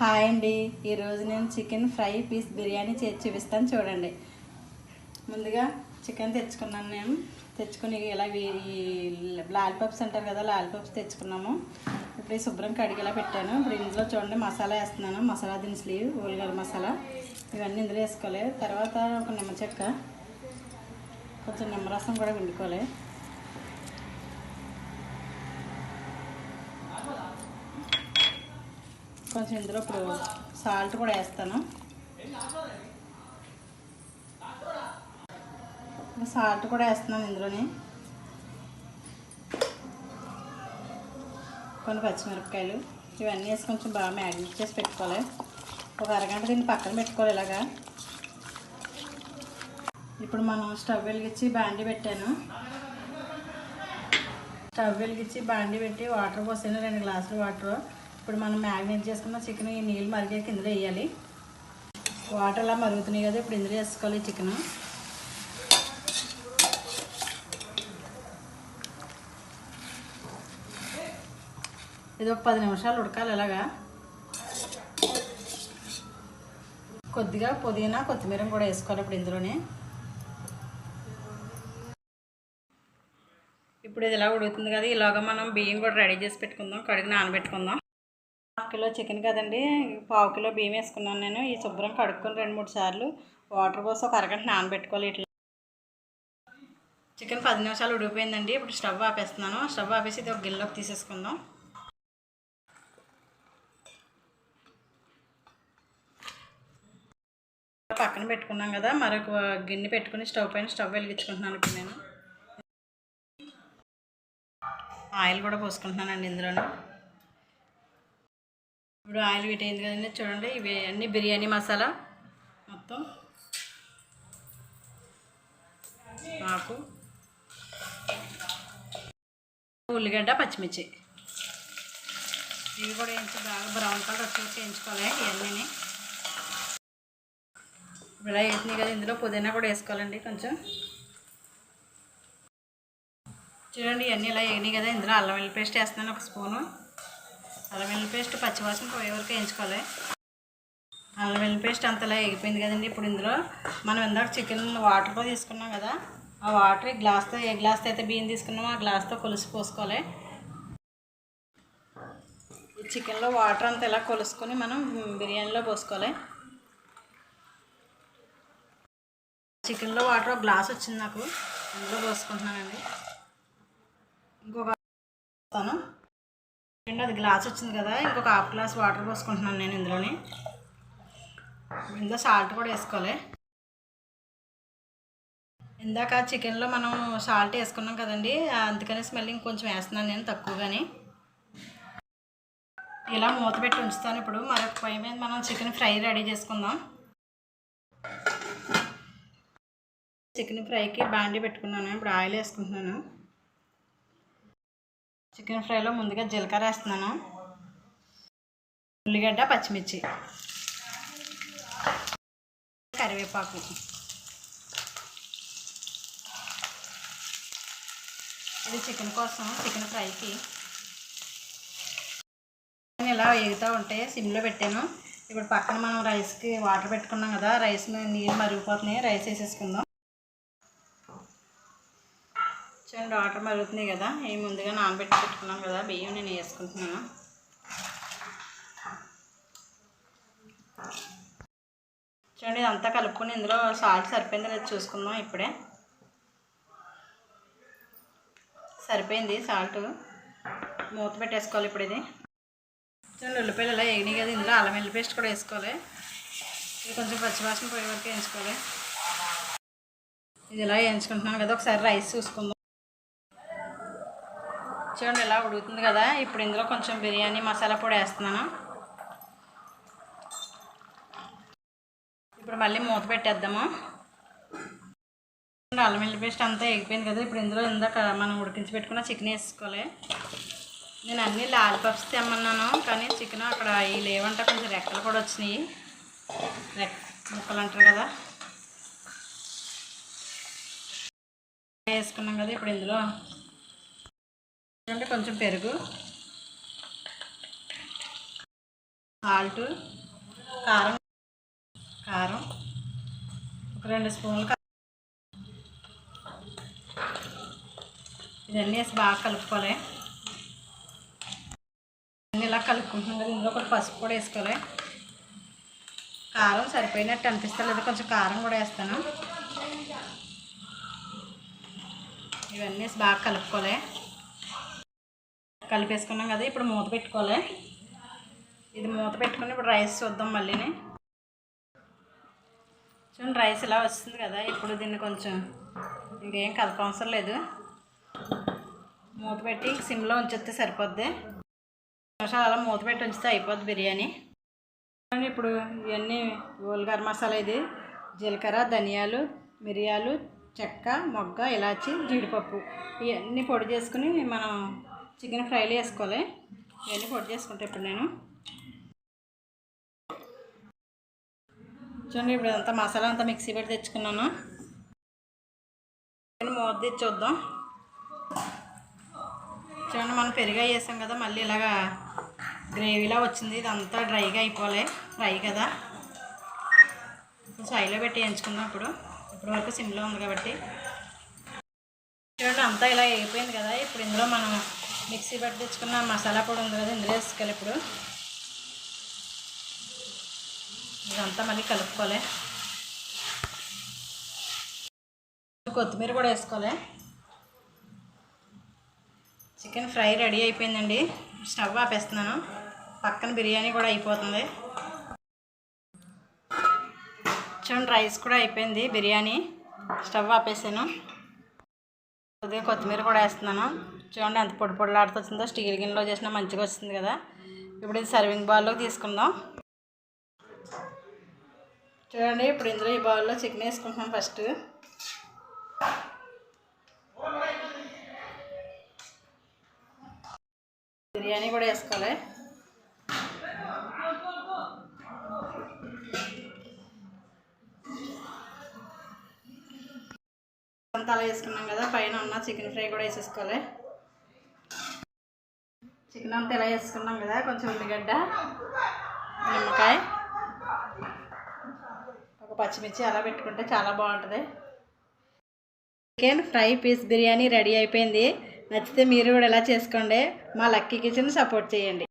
Hi అండి. ఈరోజు నేను చికెన్ ఫ్రై పీస్ బిర్యానీ చేసి చూపిస్తాను చూడండి. ముందుగా చికెన్ తెచ్చుకున్నాను నేను. తెచ్చుకుని ఇలా వీ- లాలిపాప్స్ అంటారు కదా లాలిపాప్స్ తెచ్చుకున్నాము. ఇప్పుడు శుభ్రం కడిగేలా పెట్టాను. ఇప్పుడు ఇందులో చూడండి మసాలా వేస్తున్నాను. మసాలా దినుసులు ఉల్లిగడ్డ మసాలా. ఇవన్నీ ఇందులో వేసుకోవాలి. తర్వాత ఒక నిమ్మ చెక్క కొంచెం నిమ్మరసం కూడా వండుకోవాలి కొంచెం ఇందులో ఇప్పుడు సాల్ట్ కూడా వేస్తాను. సాల్ట్ కూడా వేస్తున్నాను ఇందులోని. కొన్ని పచ్చిమిరపకాయలు ఇవన్నీ వేసి కొంచెం బాగా మ్యాగ్నేట్ చేసి పెట్టుకోవాలి. ఒక అరగంట దీన్ని పక్కన పెట్టుకోవాలి ఇలాగా. ఇప్పుడు మనం స్టవ్ వెలిగించి బాండి పెట్టాను. స్టవ్ వెలిగించి బాండి పెట్టి వాటర్ పోసాను రెండు గ్లాసులు వాటర్. ఇప్పుడు మనం మ్యాగ్నేట్ చేసుకున్న చికెన్ ఈ నీళ్ళు మరిగాక ఇందులో వేయాలి. వాటర్ అలా మరుగుతున్నాయి కదా ఇప్పుడు ఇందులో వేసుకోవాలి చికెన్. ఇది ఒక పది నిమిషాలు ఉడకాలి ఇలాగా కొద్దిగా పుదీనా కొత్తిమీర కూడా వేసుకోవాలి ఇప్పుడు ఇందులోనే. ఇప్పుడు ఇది ఇలా ఉడుకుతుంది కదా ఇలాగ మనం బియ్యం కూడా రెడీ చేసి పెట్టుకుందాం కడిగి నానబెట్టుకుందాం. హాఫ్ కిలో చికెన్ కదండి. పావు కిలో బియ్యం వేసుకున్నాను నేను. ఈ శుభ్రం కడుక్కొని రెండు మూడు సార్లు వాటర్ పోసి ఒక అరగంట నానబెట్టుకోవాలి ఇట్లా. చికెన్ పది నిమిషాలు ఉడికిపోయిందండి. ఇప్పుడు స్టవ్ ఆపేస్తున్నాను. స్టవ్ ఆపేసి ఇది ఒక గిన్నెలోకి తీసేసుకుందాం. పక్కన పెట్టుకున్నాం కదా. మరొక గిన్నె పెట్టుకుని స్టవ్ పైన స్టవ్ వెలిగించుకుంటున్నాను ఇప్పుడు నేను. ఆయిల్ కూడా పోసుకుంటున్నానండి ఇందులోనే. ఇప్పుడు ఆయిల్ పెట్టింది కదండి చూడండి ఇవి అన్నీ బిర్యానీ మసాలా మొత్తం. ఆకు. ఉల్లిగడ్డ పచ్చిమిర్చి. ఇవి కూడా వేయించి బాగా బ్రౌన్ కలర్ వచ్చేసి వేయించుకోవాలి ఇవన్నీ ఇప్పుడు ఇలా వేసినాయి కదా ఇందులో పుదీనా కూడా వేసుకోవాలండి కొంచెం. చూడండి ఇవన్నీ ఇలా వేయినాయి కదా ఇందులో అల్లం వెల్లి పేస్ట్ వేస్తున్నాను ఒక స్పూను. అల్లం వెల్లుల్లి పేస్ట్ పచ్చివాసన పోయే వరకు వేయించుకోవాలి. అల్లం వెల్లుల్లి పేస్ట్ అంతలా ఎగిపోయింది కదండి. ఇప్పుడు ఇందులో మనం ఇందాక చికెన్ వాటర్తో తీసుకున్నాం కదా. ఆ వాటర్ ఈ గ్లాస్తో ఏ గ్లాస్తో అయితే బియ్యం తీసుకున్నామో ఆ గ్లాస్తో కొలుసు పోసుకోవాలి. ఈ చికెన్లో వాటర్ అంతా ఇలా కొలుసుకొని మనం బిర్యానీలో పోసుకోవాలి. చికెన్లో వాటర్ ఒక గ్లాస్ వచ్చింది నాకు. ఇందులో పోసుకుంటున్నానండి. ఇంకొక పోస్తాను అది గ్లాస్ వచ్చింది కదా ఇంకొక హాఫ్ గ్లాస్ వాటర్ పోసుకుంటున్నాను నేను ఇందులోని. ఇందులో సాల్ట్ కూడా వేసుకోవాలి. ఇందాక చికెన్లో మనం సాల్ట్ వేసుకున్నాం కదండి అందుకని స్మెల్ ఇంకొంచెం వేస్తున్నాను నేను తక్కువగాని. ఇలా మూత పెట్టి ఉంచుతాను ఇప్పుడు మరొక పై మీద మనం చికెన్ ఫ్రై రెడీ చేసుకుందాం. చికెన్ ఫ్రైకి బాండీ పెట్టుకున్నాను ఇప్పుడు ఆయిల్ వేసుకుంటున్నాను. చికెన్ ఫ్రైలో ముందుగా జీలకర్ర వేస్తున్నాను. ఉల్లిగడ్డ పచ్చిమిర్చి. కరివేపాకు. ఇది చికెన్ కోసం చికెన్ ఫ్రైకి. ఇలా వేగుతూ ఉంటే సిమ్లో పెట్టాను. ఇప్పుడు పక్కన మనం రైస్కి వాటర్ పెట్టుకున్నాం కదా రైస్ నీళ్ళు మరిగిపోతున్నాయి. రైస్ వేసేసుకుందాం. చూడండి వాటర్ మరుగుతున్నాయి కదా ఈ ముందుగా నానబెట్టి పెట్టుకున్నాం కదా బియ్యం నేను వేసుకుంటున్నాను. చూడండి ఇదంతా కలుపుకొని ఇందులో సాల్ట్ సరిపోయింది లేదు చూసుకుందాం ఇప్పుడే. సరిపోయింది సాల్ట్. మూత పెట్టేసుకోవాలి ఇప్పుడు ఇది. చూడండి ఉల్లిపాయలు ఇలా వేగినాయి కదా ఇందులో అల్లం వెల్లి పేస్ట్ కూడా వేసుకోవాలి. ఇది కొంచెం పచ్చివాసన పోయే వరకు వేయించుకోవాలి. ఇది ఇలా వేయించుకుంటున్నాను కదా ఒకసారి రైస్ చూసుకుందాం. చూడండి ఇలా ఉడుకుతుంది కదా ఇప్పుడు ఇందులో కొంచెం బిర్యానీ మసాలా పొడి వేస్తున్నాను. ఇప్పుడు మళ్ళీ మూత పెట్టేద్దాము. అల్లం వెల్లి పేస్ట్ అంతా ఎగిపోయింది కదా ఇప్పుడు ఇందులో ఇందాక మనం ఉడికించి పెట్టుకున్న చికెన్ వేసుకోవాలి. నేను అన్ని లాలిపప్స్ తెమ్మన్నాను కానీ చికెన్ అక్కడ ఈ లేవంటే కొంచెం రెక్కలు కూడా వచ్చినాయి. రెక్క ముక్కలు అంటారు కదా. వేసుకున్నాం కదా ఇప్పుడు ఇందులో అంటే కొంచెం పెరుగు. సాల్ట్ కారం కారం ఒక రెండు స్పూన్లు కారం ఇవన్నీ వేసి బాగా కలుపుకోవాలి. అన్నీ ఇలా కలుపుకుంటున్నాం కదా ఇందులో కూడా పసుపు కూడా వేసుకోవాలి. కారం సరిపోయినట్టు అనిపిస్తలేదు కొంచెం కారం కూడా వేస్తాను. ఇవన్నీ వేసి బాగా కలుపుకోవాలి. కలిపేసుకున్నాం కదా ఇప్పుడు మూత పెట్టుకోవాలి. ఇది మూత పెట్టుకుని ఇప్పుడు రైస్ చూద్దాం మళ్ళీని. చూడండి రైస్ ఇలా వస్తుంది కదా ఇప్పుడు దీన్ని కొంచెం ఇంకేం కలపవసరం లేదు. మూత పెట్టి సిమ్లో ఉంచితే సరిపోద్ది. నిమిషాలు అలా మూత పెట్టి ఉంచితే అయిపోద్ది బిర్యానీ. ఇప్పుడు ఇవన్నీ గోల్గర్ మసాలా ఇది. జీలకర్ర ధనియాలు మిరియాలు చెక్క మొగ్గ ఇలాచి జీడిపప్పు. ఇవన్నీ పొడి చేసుకుని మనం చికెన్ ఫ్రైలో వేసుకోవాలి. ఇవన్నీ పొడి చేసుకుంటా ఇప్పుడు నేను. చూడండి ఇప్పుడు అంతా మసాలా అంతా మిక్సీ పెట్టి తెచ్చుకున్నాను. నేను మూత తీసి చూద్దాం. చూడండి మనం పెరుగు వేసాం కదా మళ్ళీ ఇలాగా గ్రేవీలా వచ్చింది. ఇదంతా డ్రైగా అయిపోలే ఫ్రై కదా. సైలో పెట్టి వేయించుకుందాం ఇప్పుడు. ఇప్పుడు వరకు సిమ్లో ఉంది కాబట్టి. చూడండి అంతా ఇలా అయిపోయింది కదా. ఇప్పుడు ఇందులో మనం మిక్సీ పట్టించుకున్న తెచ్చుకున్న మసాలా పొడి ఉంది కదా ఇందులో వేసుకోవాలి ఇప్పుడు. ఇదంతా మళ్ళీ కలుపుకోవాలి. కొత్తిమీర కూడా వేసుకోవాలి. చికెన్ ఫ్రై రెడీ అయిపోయిందండి. స్టవ్ ఆపేస్తున్నాను. పక్కన బిర్యానీ కూడా అయిపోతుంది. చూడండి రైస్ కూడా అయిపోయింది బిర్యానీ. స్టవ్ ఆపేసాను. కొద్దిగా కొత్తిమీర కూడా వేస్తున్నాను. చూడండి ఎంత పొడి పొడిలాడుతూ వచ్చిందో. స్టీల్ గిన్నెలో చేసినా మంచిగా వస్తుంది కదా. ఇప్పుడు ఇది సర్వింగ్ బౌల్లోకి తీసుకుందాం. చూడండి ఇప్పుడు ఇందులో ఈ బౌల్లో చికెన్ వేసుకుంటున్నాం ఫస్ట్ బిర్యానీ కూడా వేసుకోవాలి. అంతా అలా వేసుకున్నాం కదా పైన ఉన్న చికెన్ ఫ్రై కూడా వేసేసుకోవాలి. చికెన్ అంతా ఇలా వేసుకున్నాం కదా కొంచెం ఉల్లిగడ్డ నిమ్మకాయ ఒక పచ్చిమిర్చి అలా పెట్టుకుంటే చాలా బాగుంటుంది. Chicken fry piece biryani ready అయిపోయింది. నచ్చితే మీరు కూడా ఎలా చేసుకోండి. మా లక్కీ కిచెన్ సపోర్ట్ చేయండి.